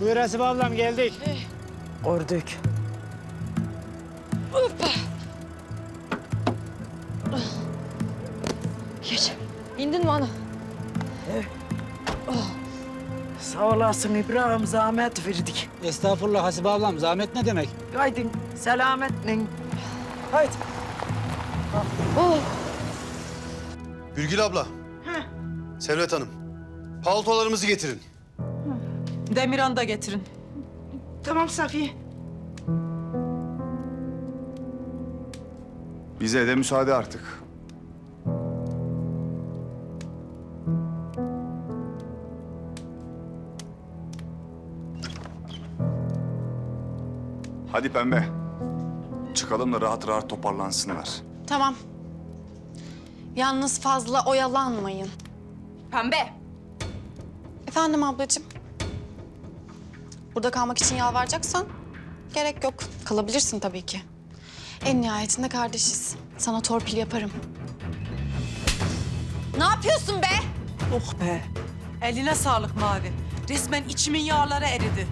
Buyur Hasibe ablam geldik. Ördük. Geç. İndin mi ana? Sağ olasın İbrahim, zahmet verdik. Estağfurullah Hasibe ablam zahmet ne demek? Haydin selametle. Haydi. Gülgül abla. Servet Hanım. Paltolarımızı getirin. Demirhan'ı da getirin. Tamam Safiye. Bize de müsaade artık. Hadi pembe. Çıkalım da rahat rahat toparlansınlar. Tamam. Yalnız fazla oyalanmayın. Pembe. Efendim ablacığım. Burada kalmak için yalvaracaksan gerek yok. Kalabilirsin tabii ki. En nihayetinde kardeşiz. Sana torpil yaparım. Ne yapıyorsun be? Oh be. Eline sağlık Mavi. Resmen içimin yağları eridi.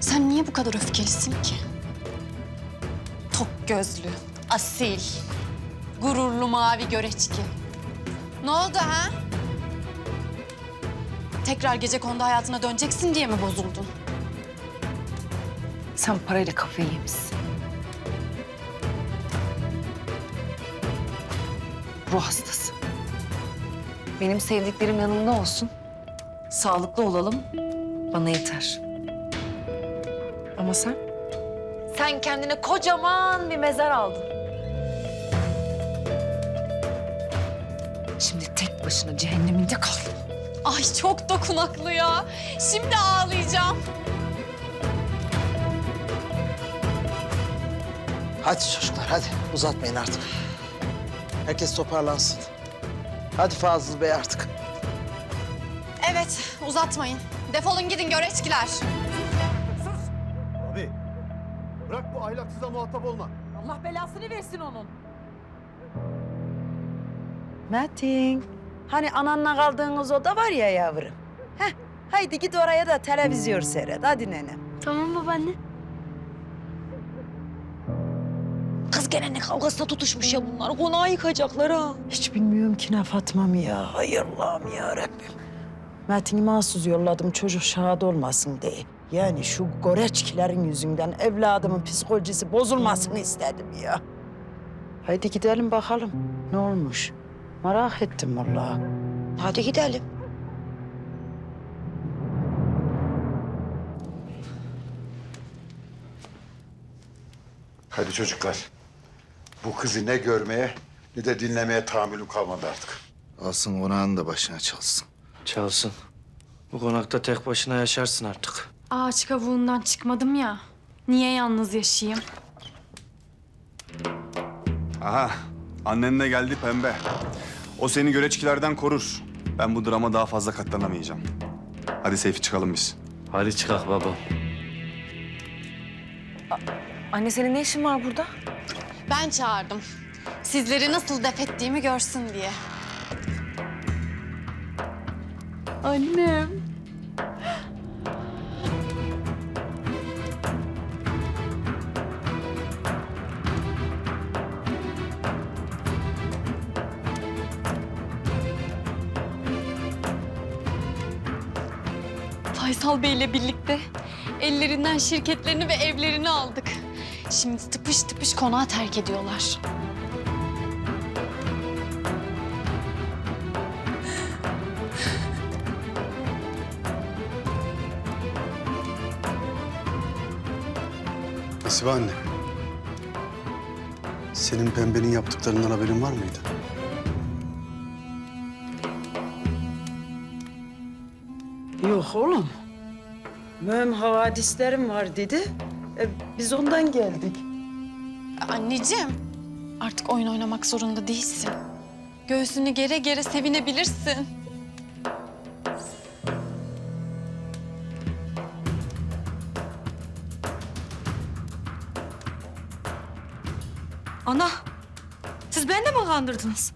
Sen niye bu kadar öfkelisin ki? Tok gözlü, asil, gururlu mavi göreçki. Ne oldu ha? Tekrar gece kondu hayatına döneceksin diye mi bozuldun? Sen parayla kafayı yemişsin. Ruh hastası. Benim sevdiklerim yanımda olsun. Sağlıklı olalım. Bana yeter. Ama sen? Sen kendine kocaman bir mezar aldın. Şimdi tek başına cehenneminde kal. Ay çok dokunaklı ya. Şimdi ağlayacağım. Hadi çocuklar hadi uzatmayın artık. Herkes toparlansın. Hadi Fazıl Bey artık. Evet, uzatmayın. Defolun gidin göreçkiler. Abi. Bırak bu ahlaksıza muhatap olma. Allah belasını versin onun. Metin. Hani ananla kaldığınız oda var ya yavrum. Heh, haydi git oraya da televizyon seyret. Hadi nenem. Tamam babaanne. Kız gene ne kavgasına tutuşmuş ya bunlar. Konağı yıkacaklar ha. Hiç bilmiyorum ki ne Fatma'm ya. Hay Allah'ım ya Rabbim. Metin'i mahsus yolladım çocuk şahit olmasın diye. Yani şu goreçkilerin yüzünden evladımın psikolojisi bozulmasını istedim ya. Haydi gidelim bakalım. Ne olmuş? Merak ettim vallahi. Hadi gidelim. Hadi çocuklar. Bu kızı ne görmeye ne de dinlemeye tahammülüm kalmadı artık. Alsın konağını da başına çalsın. Çalsın. Bu konakta tek başına yaşarsın artık. Ağaç kavuğundan çıkmadım ya. Niye yalnız yaşayayım? Aha, annen de geldi pembe. O seni göreçkilerden korur. Ben bu drama daha fazla katlanamayacağım. Hadi Seyfi çıkalım biz. Hadi çıkak baba. Anne senin ne işin var burada? Ben çağırdım. Sizleri nasıl def ettiğimi görsün diye. Annem. Faysal Bey'le birlikte ellerinden şirketlerini ve evlerini aldık. Şimdi tıpış tıpış konağı terk ediyorlar. Hasibe anne. Senin pembenin yaptıklarından haberin var mıydı? Yok oğlum. Mühim havadislerim var dedi. E, biz ondan geldik. Anneciğim, artık oyun oynamak zorunda değilsin. Göğsünü gere gere sevinebilirsin. Ana. Siz beni de mi kandırdınız?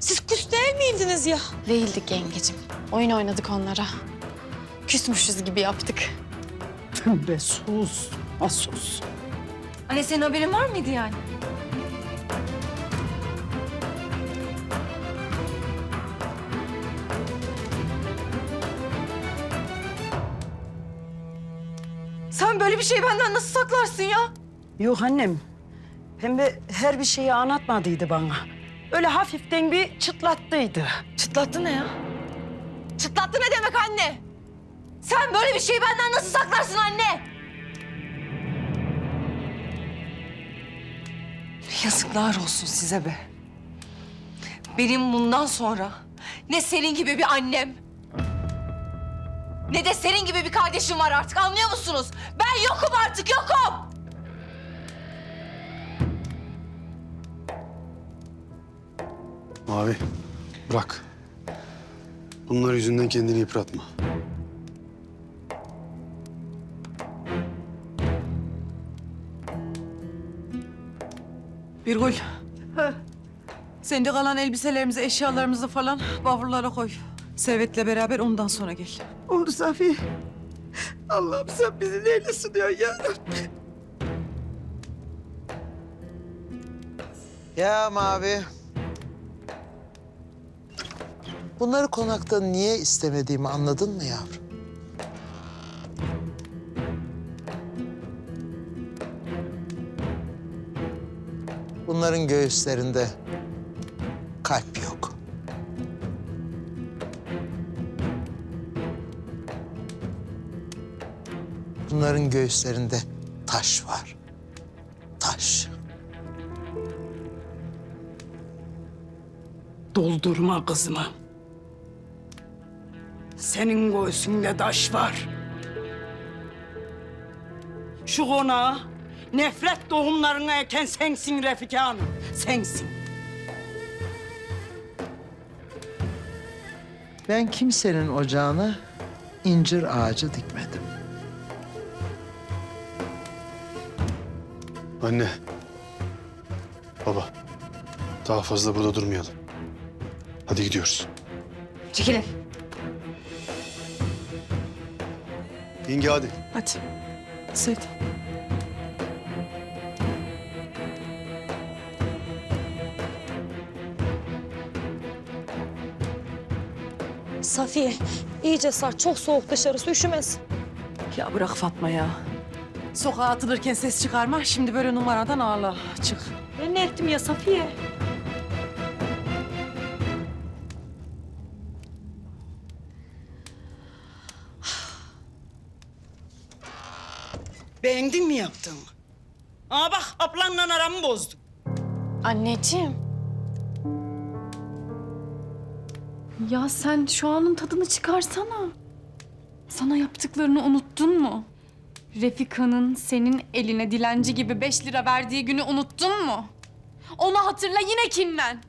Siz küs değil miydiniz ya? Değildik yengecim. Oyun oynadık onlara. Küsmüşüz gibi yaptık. Be sus. Ha sus. Anne senin haberin var mıydı yani? Sen böyle bir şeyi benden nasıl saklarsın ya? Yok annem. Pembe her bir şeyi anlatmadıydı bana. Öyle hafiften bir çıtlattıydı. Çıtlattı ne ya? Çıtlattı ne demek anne? Sen böyle bir şeyi benden nasıl saklarsın anne? Yazıklar olsun size be. Benim bundan sonra ne senin gibi bir annem... ...ne de senin gibi bir kardeşim var artık anlıyor musunuz? Ben yokum artık yokum. Mavi, bırak. Bunlar yüzünden kendini yıpratma. Birgül. Sen de kalan elbiselerimizi, eşyalarımızı falan bavullara koy. Servet'le beraber ondan sonra gel. Oldu Safiye. Allah'ım sen bizi neyle sınıyorsun ya Ya Mavi. Bunları konakta niye istemediğimi anladın mı yavrum? Bunların göğüslerinde kalp yok. Bunların göğüslerinde taş var. Taş. Doldurma kızımı. Senin göğsünde taş var. Şu konağa nefret tohumlarını eken sensin Refika Hanım. Sensin. Ben kimsenin ocağına incir ağacı dikmedim. Anne. Baba. Daha fazla burada durmayalım. Hadi gidiyoruz. Çekilin. Yenge hadi. Hadi. Seyit. Safiye iyice sar. Çok soğuk dışarısı üşümesin. Ya bırak Fatma ya. Sokağa atılırken ses çıkarma. Şimdi böyle numaradan ağla. Çık. Ben ne ettim ya Safiye? Beğendin mi yaptığımı? Aa bak ablanla aramı bozdum. Anneciğim. Ya sen şu anın tadını çıkarsana. Sana yaptıklarını unuttun mu? Refika'nın senin eline dilenci gibi beş lira verdiği günü unuttun mu? Onu hatırla yine kinlen.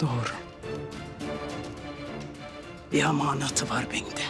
Doğru. Bir amanatı var bende.